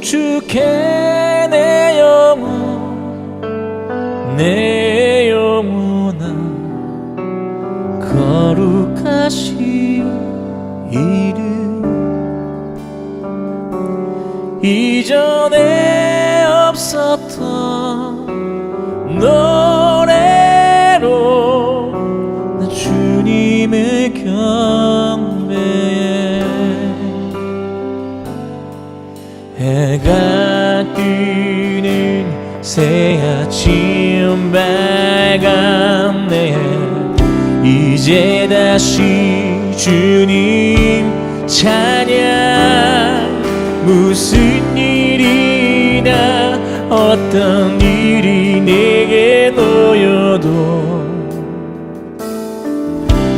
축해 내 영혼 내 이제 다시 주님 찬양 무슨 일이나 어떤 일이 내게 놓여도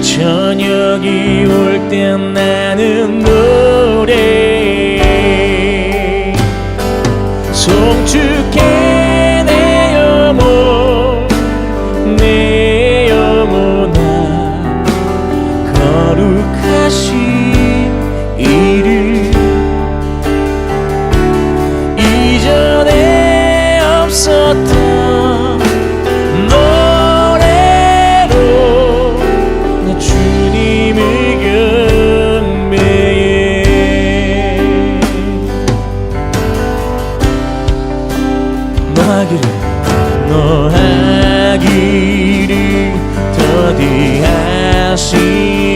저녁이 올 땐 나. assim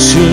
te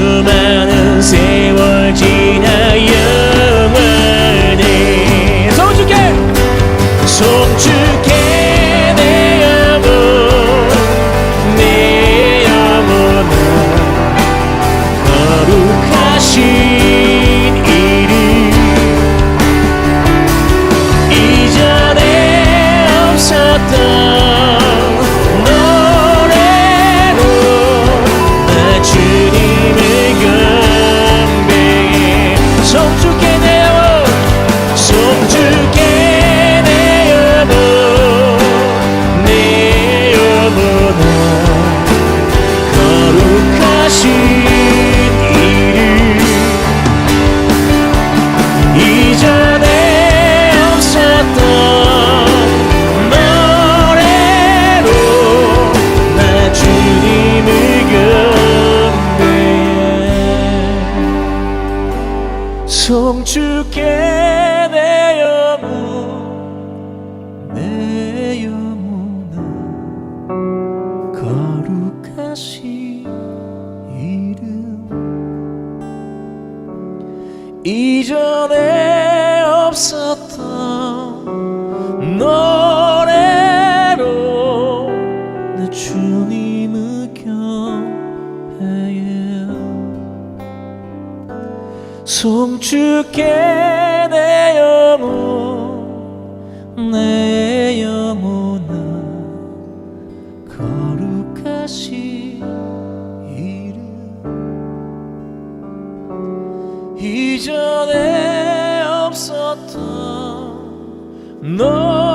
No.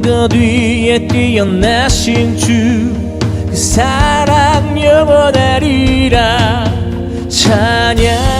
선거 뒤에 뛰어나신 주 그 사랑 영원하리라. 찬양.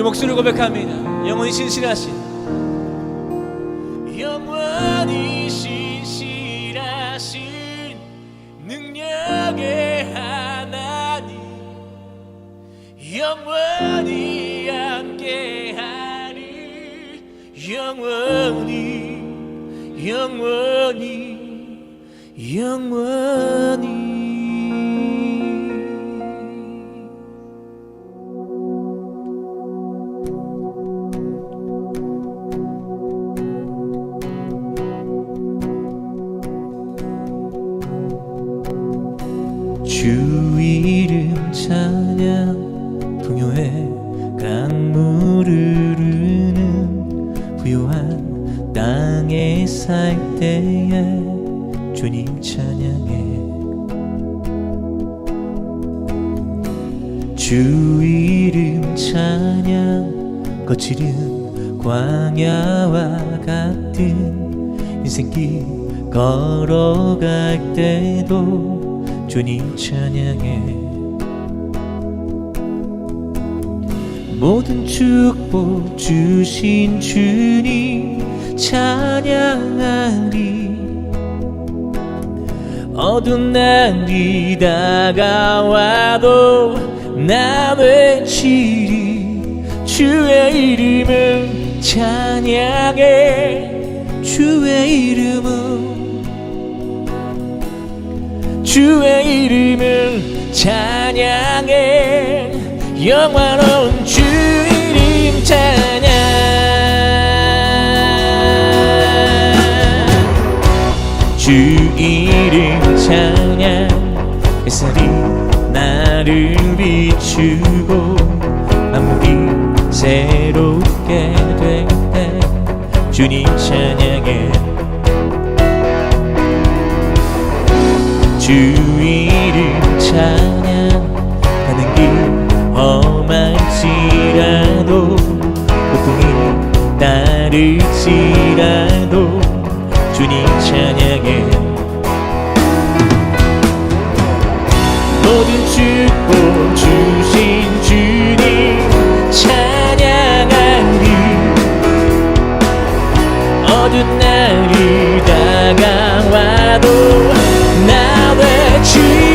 우리 목소리를 고백합니다. 영원히 신실하신. 영원히 신실하신 능력의 하나님. 영원히 함께하리 영원히 영원히 영원히 살 때에 주님 찬양해. 주 이름 찬양 거칠은 광야와 같은 인생길 걸어갈 때도 주님 찬양해. 모든 축복 주신 주님 찬양하리. 어두운 날이 다가와도 나 외치리. 주의 이름을 찬양해. 주의 이름을. 주의 이름을 찬양해. 영원한 주 이름 찬양 주 이름 찬양 햇살이 나를 비추고 만물이 새롭게 될때 주님 찬양해. 주 이름 찬양 가는 길 험할지라도 고통이 따를지라 날이 다가와도 나 외치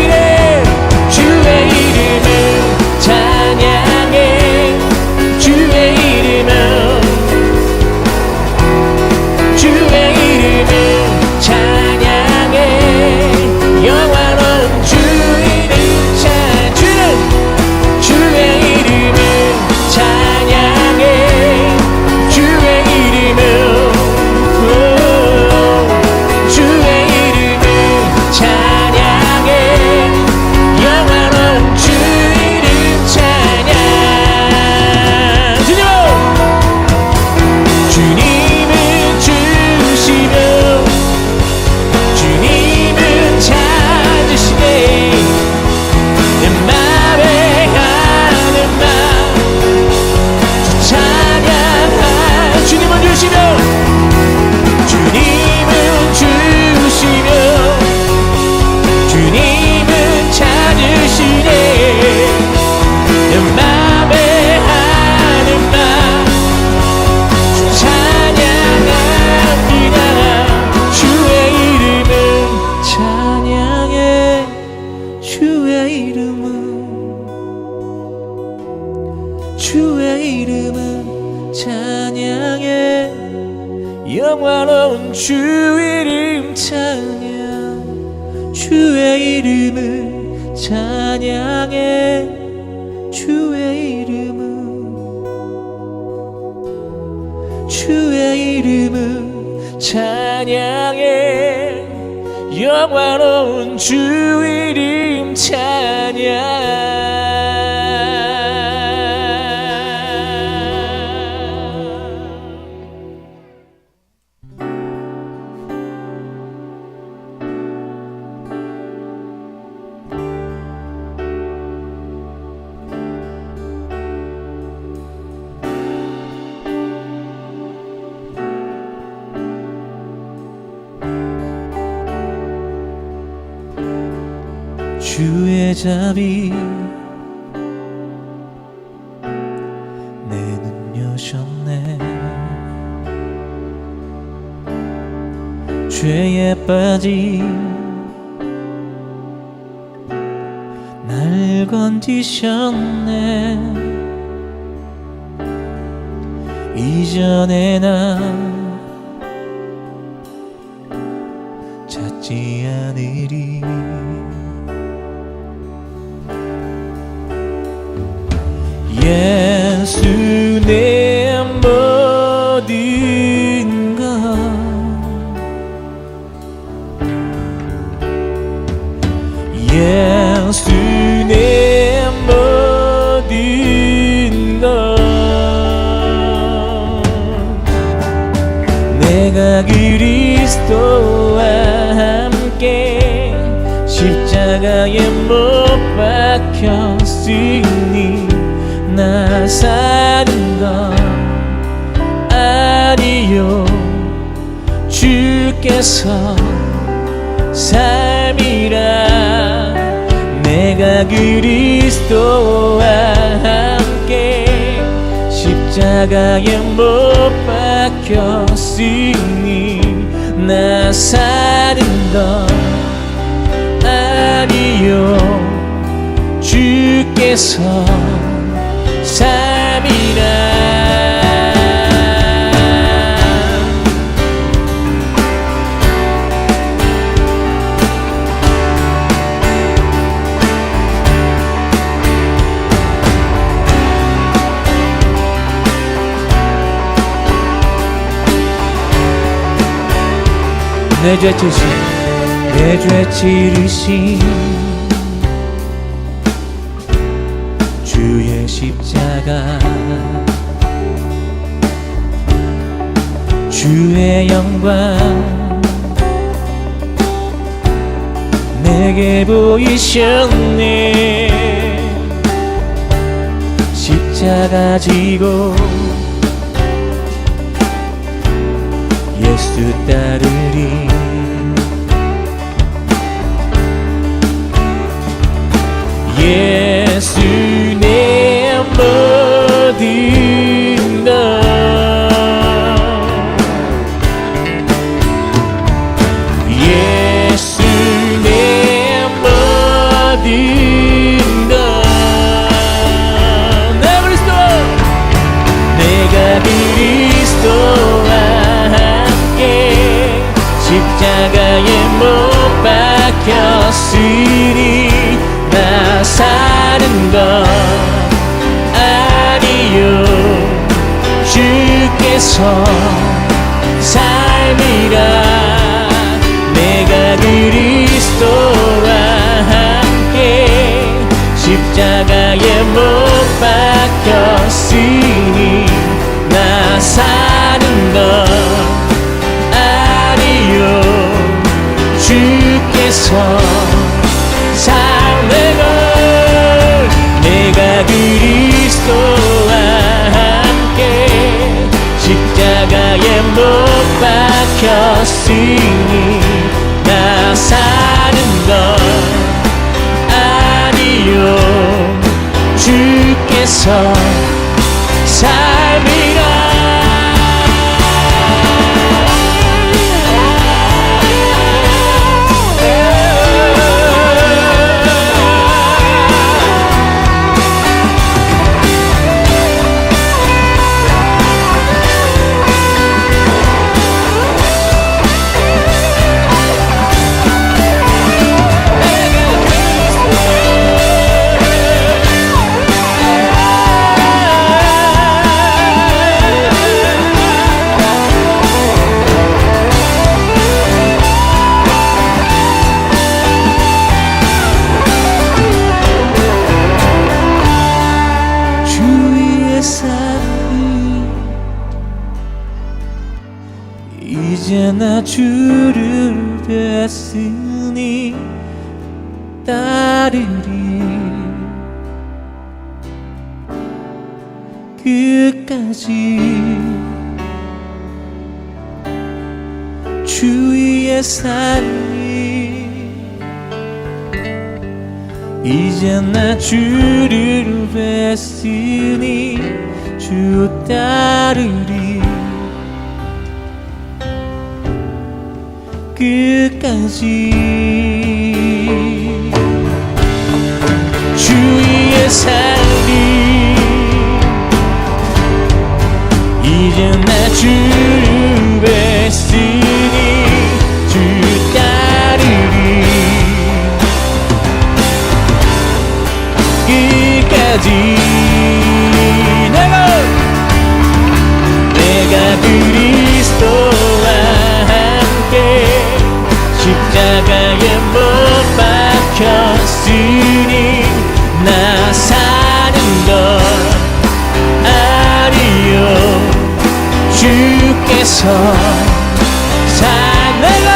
주의 자비 내 눈 여셨네. 죄에 빠진 날 건지셨네. 이전에 나 예수 내 모든 것 예수 내 모든 것 내가 그리스도와 함께 십자가에 못 박혔으니 나 사는 것 아니요. 주께서 삶이라 내가 그리스도와 함께 십자가에 못 박혔으니 나 사는 것 아니요. 주께서 내 죄 지신 내 죄 지르신 주의 영광 내게 보이셨네. 십자가 지고 예수 따르리 사는 것 아니요. 주께서 삶이라 내가 그리스도와 함께 십자가에 못 박혔으니 나 사는 것 아니요. 주께서 박혔으니 나 사는 것 아니요. 주께서 삶이라 살리 이제 나 주를 뵀으니 주 따르리. 끝까지 주위에 살리 이제 나 주를 주께서 살내고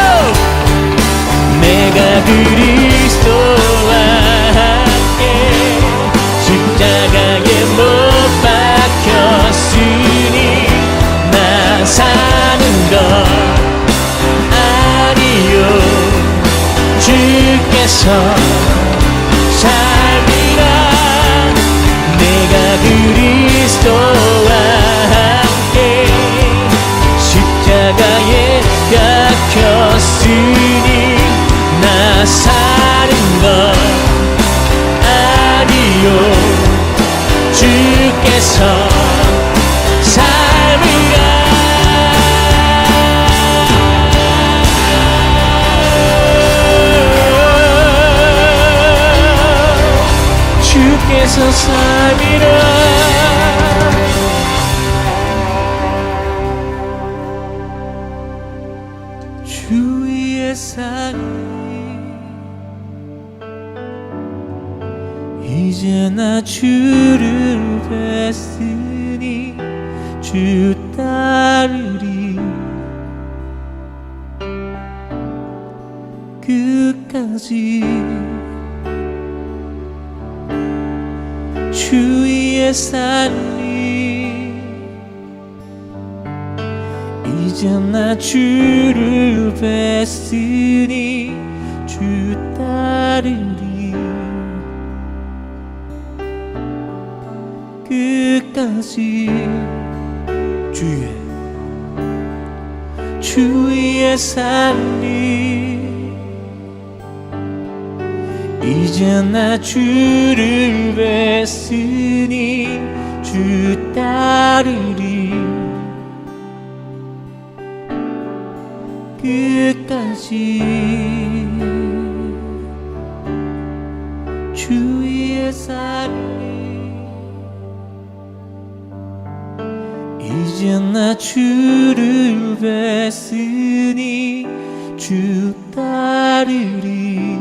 내가 그리스도와 함께 십자가에 못 박혔으니 나 사는 것 아니요. 주께서 박혔으니 나 사는 것 아니요. 주께서 삶이라 주께서 삶이라 주를 뵀으니 주 따르리. 끝까지 주위의 삶이 이제 나 주를 뵀으니 주 따르리 끝까지 주의. 주위의 삶이 이제 나 주를 뵀으니 주 따르리 끝까지 주위의 삶이 이제 나 주를 뵀으니 주 따르리.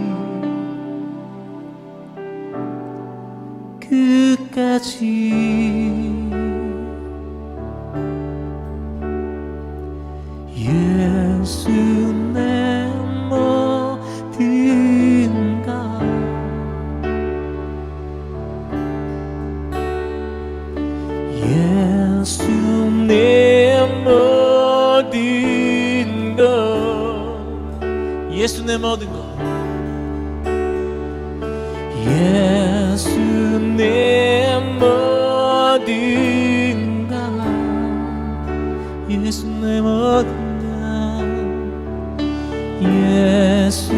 끝까지 예수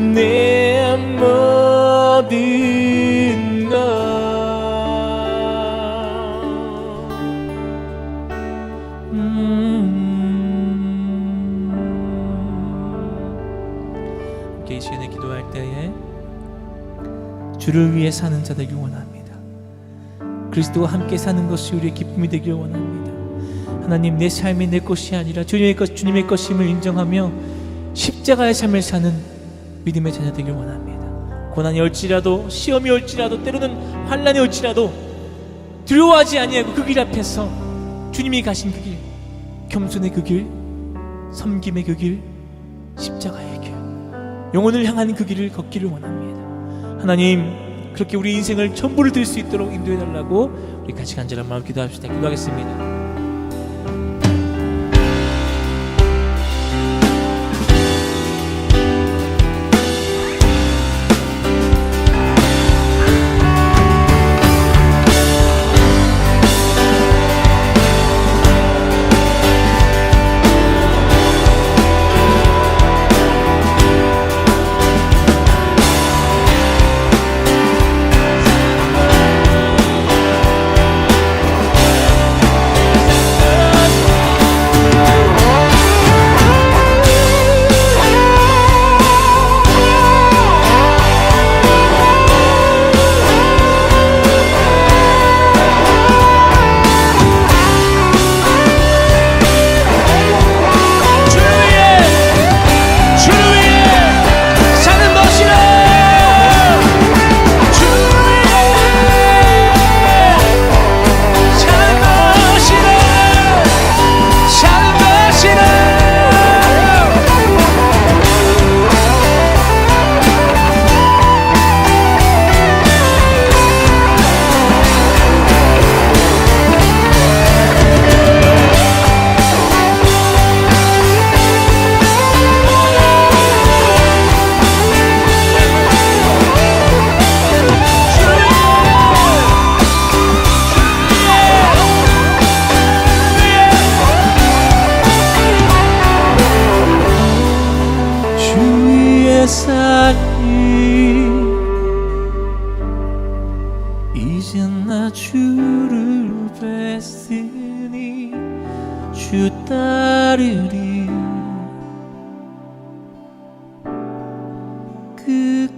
내 모든 것 음. 함께 이 시간에 기도할 때에 주를 위해 사는 자 되길 원합니다. 그리스도와 함께 사는 것이 우리의 기쁨이 되길 원합니다. 하나님 내 삶이 내 것이 아니라 주님의 것 주님의 것임을 인정하며 십자가의 삶을 사는 믿음의 자녀들길 원합니다. 고난이 올지라도 시험이 올지라도 때로는 환란이 올지라도 두려워하지 아니하고 그 길 앞에서 주님이 가신 그 길, 겸손의 그 길, 섬김의 그 길, 십자가의 길, 영혼을 향하는 그 길을 걷기를 원합니다. 하나님, 그렇게 우리 인생을 전부를 들수 있도록 인도해 달라고 우리 같이 간절한 마음 기도합시다. 기도하겠습니다.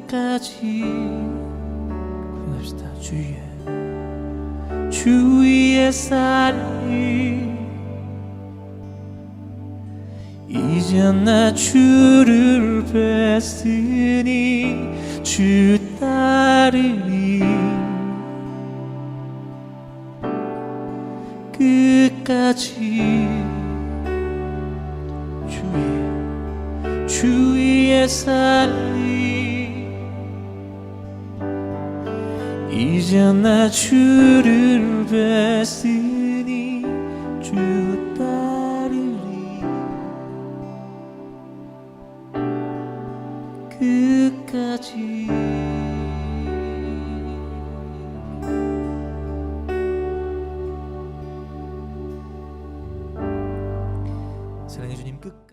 끝까지 구합시다 주의. 주의 살이 이젠 나 주를 뵀으니 주 따르리 끝까지 주의. 주의 살이 이제 나 주를 뵀으니